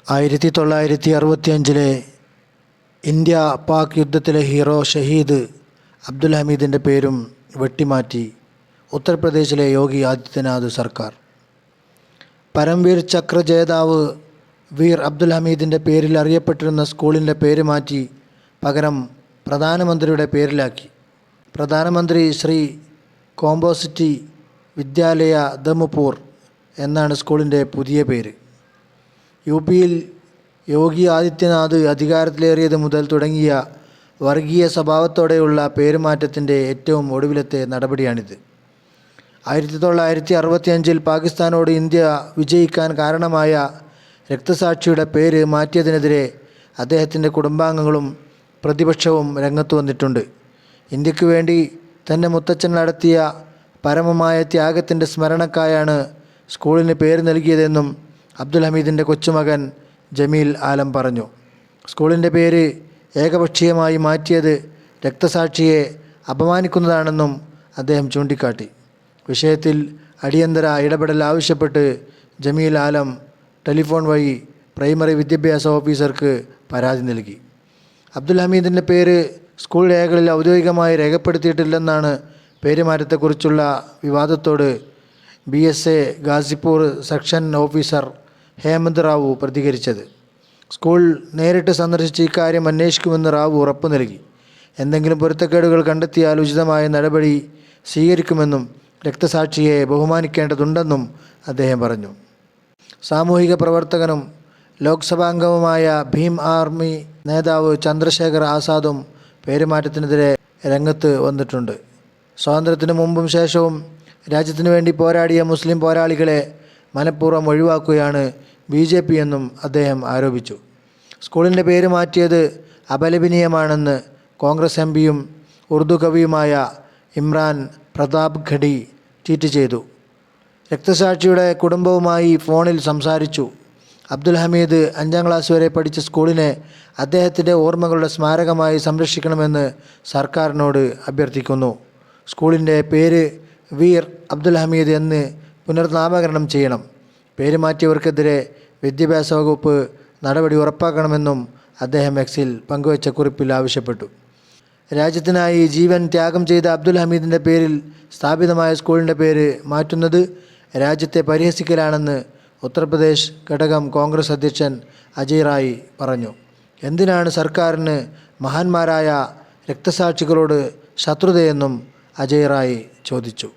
ആയിരത്തി തൊള്ളായിരത്തി അറുപത്തിയഞ്ചിലെ ഇന്ത്യ പാക് യുദ്ധത്തിലെ ഹീറോ ഷഹീദ് അബ്ദുൽ ഹമീദിന്റെ പേരും വെട്ടിമാറ്റി ഉത്തർപ്രദേശിലെ യോഗി ആദിത്യനാഥ് സർക്കാർ. പരംവീർ ചക്ര ജേതാവ് വീർ അബ്ദുൽ ഹമീദിന്റെ പേരിൽ അറിയപ്പെട്ടിരുന്ന സ്കൂളിന്റെ പേര് മാറ്റി പകരം പ്രധാനമന്ത്രിയുടെ പേരിലാക്കി. പ്രധാനമന്ത്രി ശ്രീ കോമ്പോസിറ്റി വിദ്യാലയ ദമുപൂർ എന്നാണ് സ്കൂളിന്റെ പുതിയ പേര്. യു പിയിൽ യോഗി ആദിത്യനാഥ് അധികാരത്തിലേറിയത് മുതൽ തുടങ്ങിയ വർഗീയ സ്വഭാവത്തോടെയുള്ള പേരുമാറ്റത്തിന്റെ ഏറ്റവും ഒടുവിലത്തെ നടപടിയാണിത്. ആയിരത്തി തൊള്ളായിരത്തി അറുപത്തിയഞ്ചിൽ പാകിസ്ഥാനോട് ഇന്ത്യ വിജയിക്കാൻ കാരണമായ രക്തസാക്ഷിയുടെ പേര് മാറ്റിയതിനെതിരെ അദ്ദേഹത്തിന്റെ കുടുംബാംഗങ്ങളും പ്രതിപക്ഷവും രംഗത്ത് വന്നിട്ടുണ്ട്. ഇന്ത്യയ്ക്ക് വേണ്ടി തന്റെ മുത്തച്ഛൻ നടത്തിയ പരമമായ ത്യാഗത്തിന്റെ സ്മരണക്കായാണ് സ്കൂളിന് പേര് നൽകിയതെന്നും അബ്ദുൽ ഹമീദിന്റെ കൊച്ചുമകൻ ജമീൽ ആലം പറഞ്ഞു. സ്കൂളിന്റെ പേര് ഏകപക്ഷീയമായി മാറ്റിയത് രക്തസാക്ഷിയെ അപമാനിക്കുന്നതാണെന്നും അദ്ദേഹം ചൂണ്ടിക്കാട്ടി. വിഷയത്തിൽ അടിയന്തര ഇടപെടൽ ആവശ്യപ്പെട്ട് ജമീൽ ആലം ടെലിഫോൺ വഴി പ്രൈമറി വിദ്യാഭ്യാസ ഓഫീസർക്ക് പരാതി നൽകി. അബ്ദുൽ ഹമീദിന്റെ പേര് സ്കൂൾ രേഖകളിൽ ഔദ്യോഗികമായി രേഖപ്പെടുത്തിയിട്ടില്ലെന്നാണ് പേരുമാറ്റത്തെക്കുറിച്ചുള്ള വിവാദത്തോട് B S A Ghazipur section officer Hemant Rao പ്രതികരിച്ചത്. സ്കൂൾ നേരിട്ട് സന്ദർശിച്ച് ഇക്കാര്യം അന്വേഷിക്കുമെന്ന് റാവു ഉറപ്പു നൽകി. എന്തെങ്കിലും പൊരുത്തക്കേടുകൾ കണ്ടെത്തിയാൽ ഉചിതമായ നടപടി സ്വീകരിക്കുമെന്നും രക്തസാക്ഷിയെ ബഹുമാനിക്കേണ്ടതുണ്ടെന്നും അദ്ദേഹം പറഞ്ഞു. സാമൂഹിക പ്രവർത്തകനും ലോക്സഭാംഗവുമായ ഭീം ആർമി നേതാവ് ചന്ദ്രശേഖർ ആസാദും പേരുമാറ്റത്തിനെതിരെ രംഗത്ത് വന്നിട്ടുണ്ട്. സ്വാതന്ത്ര്യത്തിനു മുമ്പും ശേഷവും രാജ്യത്തിനു വേണ്ടി പോരാടിയ മുസ്ലിം പോരാളികളെ മനഃപൂർവം ഒഴിവാക്കുകയാണ് ബി ജെ പി എന്നും അദ്ദേഹം ആരോപിച്ചു. സ്കൂളിന്റെ പേര് മാറ്റിയത് അപലപനീയമാണെന്ന് കോൺഗ്രസ് എം പിയും ഉറുദു കവിയുമായ ഇമ്രാൻ പ്രതാപ് ഘടി ട്വീറ്റ് ചെയ്തു. രക്തസാക്ഷിയുടെ കുടുംബവുമായി ഫോണിൽ സംസാരിച്ചു. അബ്ദുൽ ഹമീദ് അഞ്ചാം ക്ലാസ് വരെ പഠിച്ച സ്കൂളിനെ അദ്ദേഹത്തിന്റെ ഓർമ്മകളുടെ സ്മാരകമായി സംരക്ഷിക്കണമെന്ന് സർക്കാരിനോട് അഭ്യർത്ഥിക്കുന്നു. സ്കൂളിന്റെ പേര് വീർ അബ്ദുൽ ഹമീദ് എന്ന് പുനർനാമകരണം ചെയ്യണം. പേര് മാറ്റിയവർക്കെതിരെ വിദ്യാഭ്യാസ വകുപ്പ് നടപടി ഉറപ്പാക്കണമെന്നും അദ്ദേഹം എക്സിൽ പങ്കുവച്ച കുറിപ്പിൽ ആവശ്യപ്പെട്ടു. രാജ്യത്തിനായി ജീവൻ ത്യാഗം ചെയ്ത അബ്ദുൽ ഹമീദിന്റെ പേരിൽ സ്ഥാപിതമായ സ്കൂളിന്റെ പേര് മാറ്റുന്നത് രാജ്യത്തെ പരിഹസിക്കലാണെന്ന് ഉത്തർപ്രദേശ് ഘടകം കോൺഗ്രസ് അധ്യക്ഷൻ അജയ് റായി പറഞ്ഞു. എന്തിനാണ് സർക്കാരിന് മഹാന്മാരായ രക്തസാക്ഷികളോട് ശത്രുതയെന്നും അജയ് റായി ചോദിച്ചു.